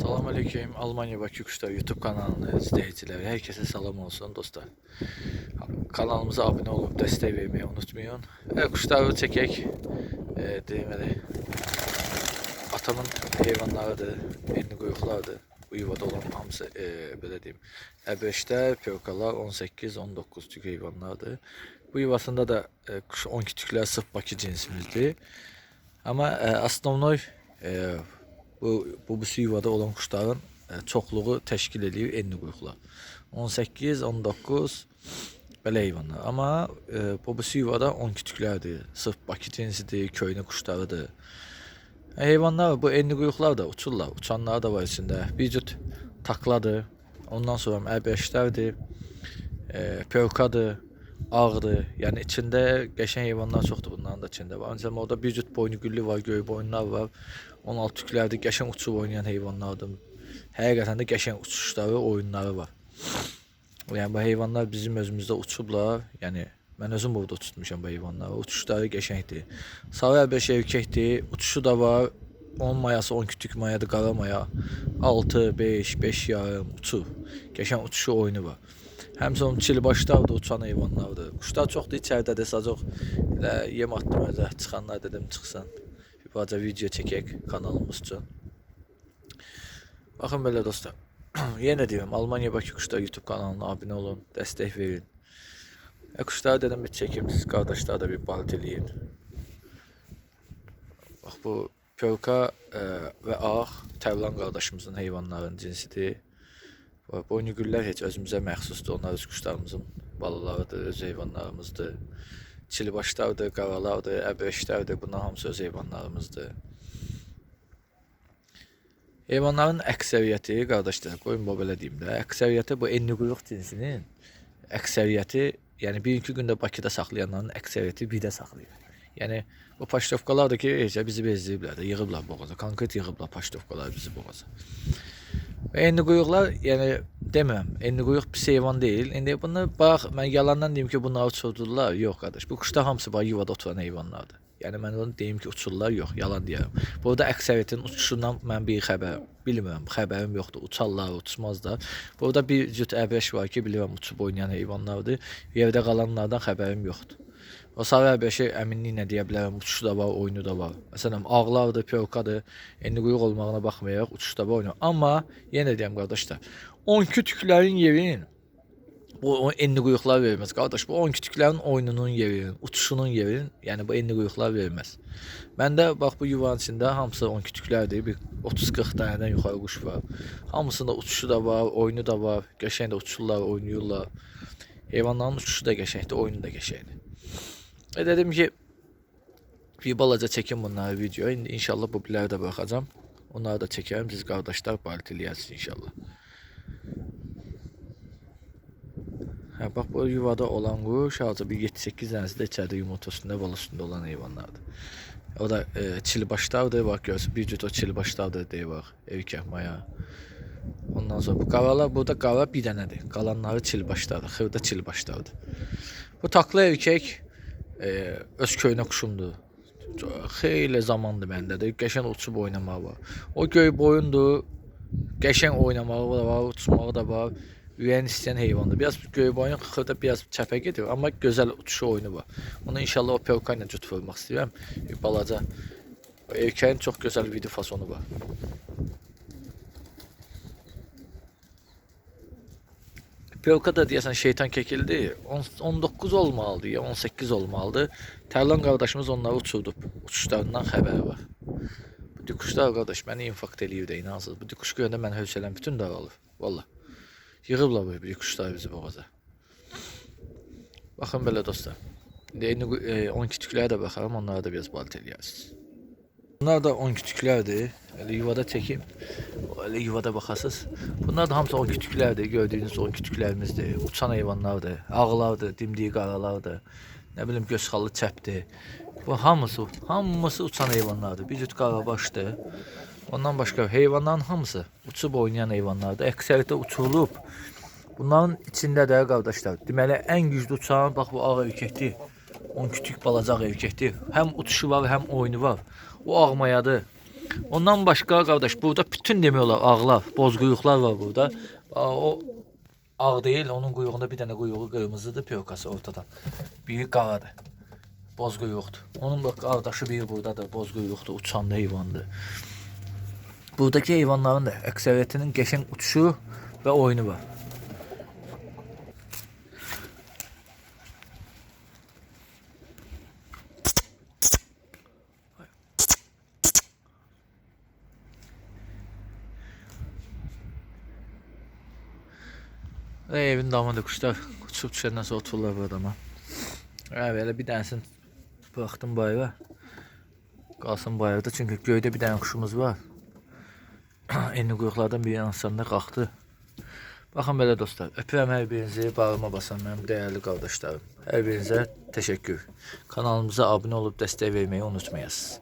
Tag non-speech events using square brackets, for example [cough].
Selamünaleyküm. Almanya Bakü Kuşlar YouTube kanalının izleyicileri. Herkese selam olsun dostlar. Kanalımıza abone olup destek vermeyi unutmayın. E, kuşları çekek. E, deməli, atamın heyvanlarıdır, enli quyruqlardır. Bu yuvada olan hamısı e, belə deyim. Əbəşlər, pörkalar 18-19 tük heyvanlardır. Bu yuvasında da e, kuş 12 tüklər sırf Bakı cinsimizdir. Ama e, astronoy e, bu bu bu yuvada olan kuşların e, çoxluğu təşkil edir enli quyruqlar. 18, 19 belə heyvanlar. Amma e, bu bu yuvada 12 tüklərdir. Sırf Bakı cinsidir, köynə quşlarıdır. E, heyvanlar bu enli quyruqlar da uçurlar. Uçanlar da var içində. Bir cüt takladır. Ondan sonra əbəşlərdir. E, pörkadır. Ağdır. Yəni içində qəşəng heyvanlar çoxdur bunların da içində var. Ancaq orada bir cüt boynugüllü var, göy boyunlar var. 16 tüklərdə qəşəng uçub oynayan heyvanlardır. Həqiqətən də qəşəng uçuşları, oyunları var. Yəni bu heyvanlar bizim özümüzdə uçublar. Yəni mən özüm burada uçutmuşam bu heyvanları. Uçuşları qəşəngdir. Sarı əbəş erkəkdir. Uçuşu da var. 10 mayası 12 tük mayadır, qara maya. 6, 5, 5 yarım uçur. Qəşəng uçuşu oyunu var. Həmçinin çilbaşlar da uçan heyvanlardır. Quşlar çoxdur içəridədir, sacıq elə yem atdım özə. Çıxanlar dedim çıxsın. Bir balaca video çəkək kanalımız üçün. Baxın belə dostlar. [clears throat] Yenə deyirəm, Almanya Bakı Quşlar YouTube kanalına abunə olun, dəstək verin. E, quşları dedim bir çəkim, siz qardaşlar da bir balt eləyin. Bax bu pörka e, və ağ Təvlan qardaşımızın heyvanların cinsidir. Boynugüllər heç özümüzə məxsusdur. Onlar öz quşlarımızın balalarıdır, öz heyvanlarımızdır. Çilibaşlardır, qaralardır, əbreşlərdir. Bunlar hamısı öz heyvanlarımızdır. Heyvanların əksəriyyəti, qardaşlar, qoyun bu belə deyim də, əksəriyyəti bu enli quyruq cinsinin əksəriyyəti, yəni iki gündə Bakıda saxlayanların əksəriyyəti birdə saxlayır. Yəni bu paştovkalar da ki, heç bizi bezdiriblər də, yığıblar boğaza. Konkret yığıblar paştovkalar bizi boğaza. Və enli quyruqlar, yəni demirəm, enli quyruq pis heyvan deyil. İndi bunu bax, mən yalandan deyim ki, bunları uçurdurlar. Yox qardaş, bu quşlar hamısı bax yuvada oturan heyvanlardır. Yəni mən onu deyim ki, uçurlar, yox, yalan deyirəm. Burada əksəriyyətin uçuşundan mən bir xəbər bilmirəm, xəbərim yoxdur. Uçarlar, uçmazlar. Burada bir cüt əbrəş var ki, bilirəm uçub oynayan heyvanlardır. Yerdə qalanlardan xəbərim yoxdur. O sarı əbrəşi əminliklə deyə bilərəm, uçuşu da var, oyunu da var. Məsələn, ağlardır, pörkadır, enli quyruq olmağına baxmayaraq uçuşda var, oyunu. Amma yenə deyirəm qardaşlar, 12 tüklərin yerin bu enli quyruqlar verməz. Qardaş, bu 12 tüklərin oyununun yerin, uçuşunun yerin, yəni bu enli quyruqlar verməz. Məndə bax bu yuvanın içində hamısı 12 tüklərdir. Bir 30-40 dənədən yuxarı quş var. Hamısında uçuşu da var, oyunu da var. Qəşəng də uçurlar, oynayırlar. Heyvanların uçuşu da qəşəngdir, oyunu da qəşəngdir. E dedim ki, bir balaca çekim bunları video. İnşallah bu biləri də baxacağam. Onları da çəkərəm. Siz qardaşlar balit eləyəsiniz inşallah. Hə, bax bu yuvada olan quş harca bir 7-8 dənəsi də içəridə yumurta üstündə, bal üstündə olan heyvanlardır. O da e, çilbaşlardır, bax görürsün bir cüt o çilbaşlardır deyə bax, erkək maya. Ondan sonra bu qaralar, burada qara bir dənədir. Qalanları çilbaşlardır, xırda çilbaşlardır. Bu takla erkək e, öz köynə quşumdur. Xeyli zamandır məndədir. Qəşəng uçub oynamağı var. O göy boyundur. Qəşəng oynamağı da var, uçmağı da var. Ürəyin istəyən heyvandır. Biraz göy boyun xırda biraz çəpə gedir, amma gözəl uçuşu oyunu var. Onu inşallah o pevka ilə vurmaq istəyirəm. Balaca. Erkəyin çox gözəl video fasonu var. Pevka da deyəsən şeytan kekildi. 10 19 olmalıdır ya 18 olmalıdır. Tərlan qardaşımız onları uçurdub. Uçuşlarından xəbəri var. Bu dikuşlar qardaş məni infarkt eləyir də inansız. Bu dikuş görəndə mən hövsələm bütün dağılır. Vallahi. Yığıblar bu dikuşlar bizi boğaza. Baxın belə dostlar. İndi eyni e, 12 tüklərə də baxaram, onlara da biraz balt eləyərsiniz. Bunlar da 12 tüklərdir. Elə yuvada çəkim. Elə yuvada baxasınız. Bunlar da hamısı 12 tüklərdir. Gördüyünüz 12 tüklərimizdir. Uçan heyvanlardır. Ağlardır, dimdiyi qaralardır. Nə bilim gözxallı çəpdir. Bu hamısı, hamısı uçan heyvanlardır. Bir cüt qarabaşdır. Ondan başqa heyvanların hamısı uçub oynayan heyvanlardır. Əksəriyyətdə uçurulub. Bunların içində də qardaşlar, deməli ən güclü uçan bax bu ağ erkəkdir. 10 kütük balacaq erkəkdir. Həm uçuşu var, həm oyunu var. O ağmayadır. Ondan başqa qardaş, burada bütün demək olar ağlar, bozquyruqlar var burada. O ağ deyil, onun quyruğunda bir dənə quyruğu qırmızıdır, piyokası ortadan. Biri qaradır. Bozquyruqdur. Onun bak qardaşı biri buradadır, bozquyruqdur, uçan heyvandır. Buradaki heyvanların da əksəriyyətinin qəşəng uçuşu və oyunu var. Və evin damında quşlar uçub düşəndən sonra otururlar bu adama. Və belə bir dənəsini buraxdım bayıra. Qalsın bayırda çünki göydə bir dənə quşumuz var. [clears throat] Enli quyruqlardan biri ansanda qalxdı. Baxın belə dostlar, öpürəm hər birinizi, bağrıma basan mənim dəyərli qardaşlarım. Hər birinizə təşəkkür. Kanalımıza abunə olub dəstək verməyi unutmayasınız.